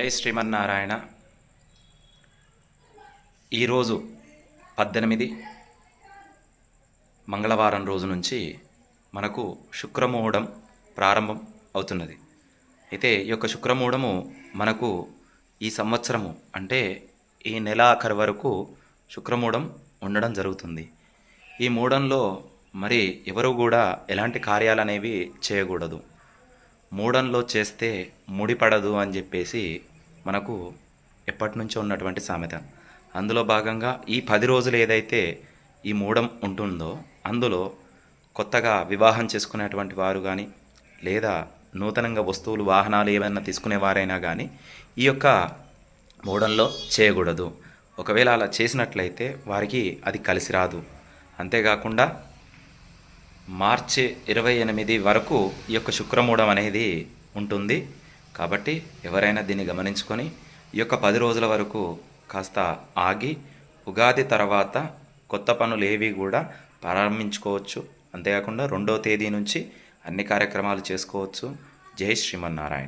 జై శ్రీమన్నారాయణ. ఈరోజు పద్దెనిమిది మంగళవారం రోజు నుంచి మనకు శుక్రమూఢం ప్రారంభం అవుతున్నది. అయితే ఈ యొక్క శుక్రమూఢము మనకు ఈ సంవత్సరము అంటే ఈ నెలాఖరు వరకు శుక్రమూఢం ఉండడం జరుగుతుంది. ఈ మూఢంలో మరి ఎవరు కూడా ఎలాంటి కార్యాలు అనేవి చేయకూడదు. మూడంలో చేస్తే ముడిపడదు అని చెప్పేసి మనకు ఎప్పటి నుంచో ఉన్నటువంటి సామెత. అందులో భాగంగా ఈ పది రోజులు ఏదైతే ఈ మూడం ఉంటుందో అందులో కొత్తగా వివాహం చేసుకునేటువంటి వారు కానీ లేదా నూతనంగా వస్తువులు వాహనాలు ఏమైనా తీసుకునేవారైనా కానీ ఈ యొక్క మూడంలో చేయకూడదు. ఒకవేళ అలా చేసినట్లయితే వారికి అది కలిసి రాదు. అంతేకాకుండా మార్చి ఇరవై ఎనిమిది వరకు ఈ యొక్క శుక్రమూఢం అనేది ఉంటుంది. కాబట్టి ఎవరైనా దీన్ని గమనించుకొని ఈ యొక్క పది రోజుల వరకు కాస్త ఆగి ఉగాది తర్వాత కొత్త పనులు ఏవి కూడా ప్రారంభించుకోవచ్చు. అంతేకాకుండా రెండో తేదీ నుంచి అన్ని కార్యక్రమాలు చేసుకోవచ్చు. జై శ్రీమన్నారాయణ.